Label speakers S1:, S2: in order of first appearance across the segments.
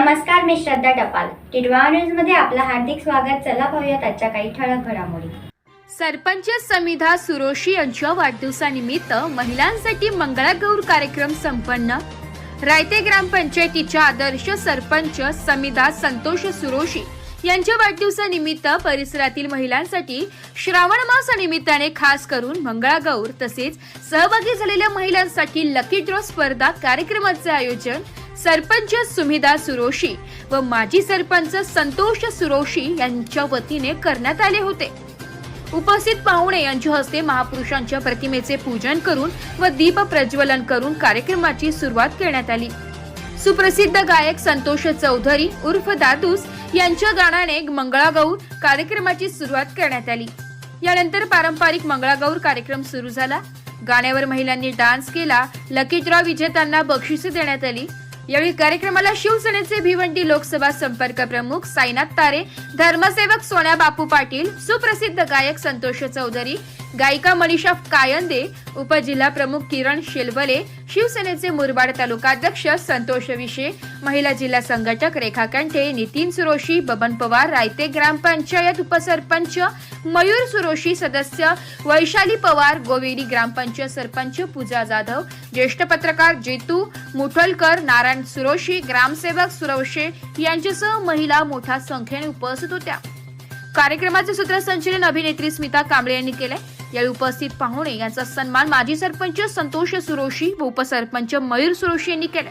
S1: मी श्रद्धा टपाल. टिडवा न्यूजमध्ये आपलं हार्दिक स्वागत. चला पाहूयात आजच्या काही ठळक घडामोडी.
S2: सरपंच समिधा सुरोशी यांच्या वाढदिवसानिमित्त महिलांसाठी मंगळागौर कार्यक्रम संपन्न. रायते ग्रामपंचायतीच्या आदर्श सरपंच समिधा संतोष सुरोशी यांच्या वाढदिवसानिमित्त परिसरातील महिलांसाठी श्रावण मास निमित्ताने खास करून मंगळागौर तसेच सहभागी झालेल्या महिलांसाठी लकी ड्रॉ स्पर्धा कार्यक्रमाचे आयोजन सरपंच सुमिदा सुरोशी व माजी सरपंच संतोष सुरोशी यांच्या वतीने करण्यात आले होते. उपस्थित पाहुणे यांच्या हस्ते महापुरुषांच्या प्रतिमेचे पूजन करून व दीप प्रज्वलन करून कार्यक्रमाची सुरुवात करण्यात आली. सुप्रसिद्ध गायक संतोष चौधरी उर्फ दादूस यांच्या गाण्याने मंगळागौर कार्यक्रमाची सुरुवात करण्यात आली. यानंतर पारंपरिक मंगळागौर कार्यक्रम सुरू झाला. गाण्यावर महिलांनी डान्स केला. लकी ड्रॉ विजेत्यांना बक्षिसे देण्यात आली. यावेळी कार्यक्रमाला शिवसेनेचे भिवंडी लोकसभा संपर्क प्रमुख साईनाथ तारे धर्मसेवक सोन्या बापू पाटील सुप्रसिद्ध गायक संतोष चौधरी गायिका मनीषा कायंदे उपजिल्हा प्रमुख किरण शेलवले शिवसेनेचे मुरबाड तालुकाध्यक्ष संतोष विशे महिला जिल्हा संघटक रेखा कंठे नितीन सुरोशी बबन पवार रायते ग्रामपंचायत उपसरपंच मयूर सुरोशी सदस्य वैशाली पवार गोवेरी ग्रामपंचायत सरपंच पूजा जाधव ज्येष्ठ पत्रकार जेतू मुठलकर नारायण सुरोशी ग्रामसेवक सुरवशे यांच्यासह महिला मोठ्या संख्येने उपस्थित होत्या. कार्यक्रमाचे सूत्रसंचलन अभिनेत्री स्मिता कांबळे यांनी केले यावेळी उपस्थित पाहुणे यांचा सन्मान माजी सरपंच संतोष सुरोशी व उपसरपंच मयूर सुरोशी यांनी केला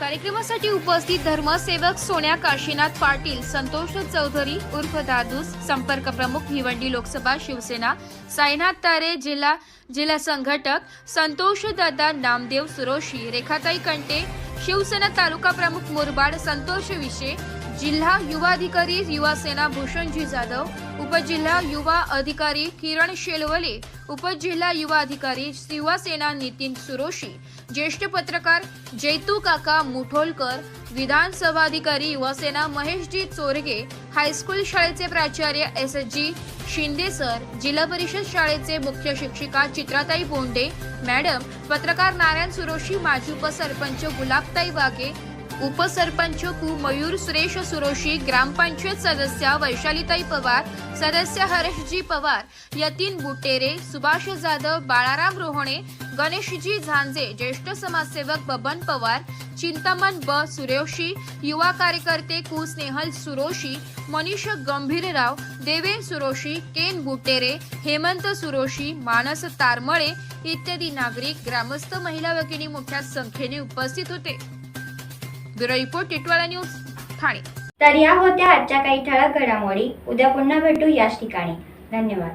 S2: कार्यक्रमासाठी उपस्थित धर्मसेवक सोन्या काशीनाथ पाटील संतोष चौधरी उर्फ दादूस संपर्क प्रमुख भिवंडी लोकसभा शिवसेना साईनाथ तारे जिल्हा जिल्हा संघटक संतोष दादा नामदेव सुरोशी रेखाताई कंटे शिवसेना तालुका प्रमुख मुरबाड संतोष विशे जिल्हा युवा अधिकारी युवा सेना भूषणजी जाधव उपजिल्हा युवा अधिकारी किरण शेलवले उपजिल्हा युवा अधिकारी शिवसेना नितीन सुरोशी ज्येष्ठ पत्रकार जैतू काका मुठोलकर विधानसभा अधिकारी युवासेना महेशजी चोरगे हायस्कूल शाळेचे प्राचार्य S S G Shinde sir जिल्हा परिषद शाळेचे मुख्य शिक्षिका चित्राताई बोंडे मॅडम पत्रकार नारायण सुरोशी माजी उपसरपंच गुलाबताई वाघे उपसरपंच कु मयूर सुरेश सुरोशी ग्रामपंचायत सदस्य वैशालीताई पवार सदस्य हरेशजी पवार यतीन बुटेरे सुभाष जाधव बाळाराम रोहणे गणेशजी झांजे ज्येष्ठ समाजसेवक बबन पवार चिंतामण ब. सुरेशी युवा कार्यकर्ते कु स्नेहल सुरोशी मनीष गंभीरराव देवेन सुरोशी केन बुटेरे हेमंत सुरोशी मानस तारमळे इत्यादी नागरिक ग्रामस्थ महिला भगिनी मोठ्या संख्येने उपस्थित होते. Bureau report Titwala news Thane.
S1: तर या होत्या आजच्या काही ठळक घडामोडी. उद्या पुन्हा भेटू याच ठिकाणी. धन्यवाद.